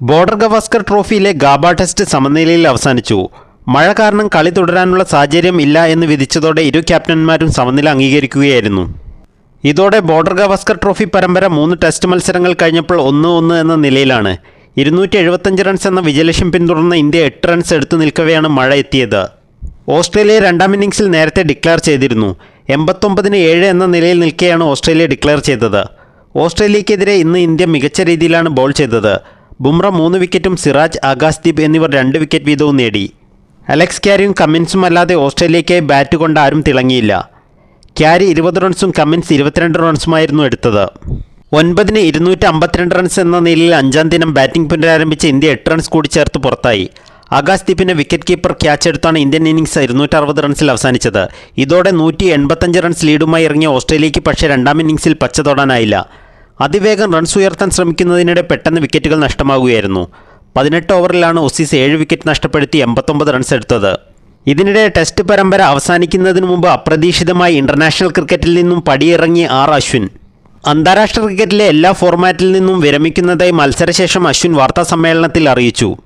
Border Gavaskar ട്രോഫിയിലെ GABA test സമനിലയിൽ അവസാനിച്ചു. മഴ കാരണം കളി തുടരാനുള്ള സാഹചര്യം ഇല്ല എന്ന് വിധിച്ചതോടെ ഇരു ക്യാപ്റ്റന്മാരും സമനില അംഗീകരിക്കുകയായിരുന്നു. ഇതോടെ ബോർഡർ ഗവാസ്കർ ട്രോഫി പരമ്പര മൂന്ന് ടെസ്റ്റ് മത്സരങ്ങൾ കഴിഞ്ഞപ്പോൾ ഒന്ന് ഒന്ന് എന്ന നിലയിലാണ്. ഇരുന്നൂറ്റി എഴുപത്തഞ്ച് റൺസ് എന്ന വിജയലക്ഷ്യം പിന്തുടർന്ന ഇന്ത്യ എട്ട് റൺസ് എടുത്തു നിൽക്കവെയാണ് മഴ എത്തിയത്. ഓസ്ട്രേലിയ രണ്ടാം ഇന്നിംഗ്സിൽ നേരത്തെ ഡിക്ലെയർ ചെയ്തിരുന്നു. എൺപത്തൊമ്പതിന് ഏഴ് എന്ന നിലയിൽ നിൽക്കെയാണ് ഓസ്ട്രേലിയ ഡിക്ലെയർ ചെയ്തത്. ഓസ്ട്രേലിയക്കെതിരെ ഇന്ന് ഇന്ത്യ മികച്ച രീതിയിലാണ് ബോൾ ചെയ്തത്. ബുംറ മൂന്ന് വിക്കറ്റും സിറാജ് ആകാശ്ദീപ് എന്നിവർ രണ്ട് വിക്കറ്റ് വീതവും നേടി. അലക്സ് ക്യാരിയും കമ്മിൻസും അല്ലാതെ ഓസ്ട്രേലിയയ്ക്കായി ബാറ്റ് കൊണ്ട് ആരും തിളങ്ങിയില്ല. ക്യാരി ഇരുപത് റൺസും കമ്മിൻസ് ഇരുപത്തിരണ്ട് റൺസുമായിരുന്നു എടുത്തത്. ഒൻപതിന് ഇരുന്നൂറ്റി അമ്പത്തിരണ്ട് റൺസ് എന്ന നിലയിൽ അഞ്ചാം ദിനം ബാറ്റിംഗ് പുനരാരംഭിച്ച ഇന്ത്യ എട്ട് റൺസ് കൂടി ചേർത്ത് പുറത്തായി. ആകാശ്ദീപിന്റെ വിക്കറ്റ് കീപ്പർ ക്യാച്ച് എടുത്താണ് ഇന്ത്യൻ ഇന്നിംഗ്സ് ഇരുന്നൂറ്റി അറുപത് റൺസിൽ അവസാനിച്ചത്. ഇതോടെ നൂറ്റി എൺപത്തഞ്ച് റൺസ് ലീഡുമായി ഇറങ്ങിയ ഓസ്ട്രേലിയയ്ക്ക് പക്ഷേ രണ്ടാം ഇന്നിംഗ്സിൽ പച്ച തൊടാനായില്ല. അതിവേഗം റൺസ് ഉയർത്താൻ ശ്രമിക്കുന്നതിനിടെ പെട്ടെന്ന് വിക്കറ്റുകൾ നഷ്ടമാകുകയായിരുന്നു. പതിനെട്ട് ഓവറിലാണ് ഒസീസ് ഏഴ് വിക്കറ്റ് നഷ്ടപ്പെടുത്തി എൺപത്തൊമ്പത് റൺസ് എടുത്തത്. ഇതിനിടെ ടെസ്റ്റ് പരമ്പര അവസാനിക്കുന്നതിന് മുമ്പ് അപ്രതീക്ഷിതമായി ഇന്റർനാഷണൽ ക്രിക്കറ്റിൽ നിന്നും പടിയിറങ്ങി ആർ അശ്വിൻ. അന്താരാഷ്ട്ര ക്രിക്കറ്റിലെ എല്ലാ ഫോർമാറ്റിൽ നിന്നും വിരമിക്കുന്നതായി മത്സരശേഷം അശ്വിൻ വാർത്താസമ്മേളനത്തിൽ അറിയിച്ചു.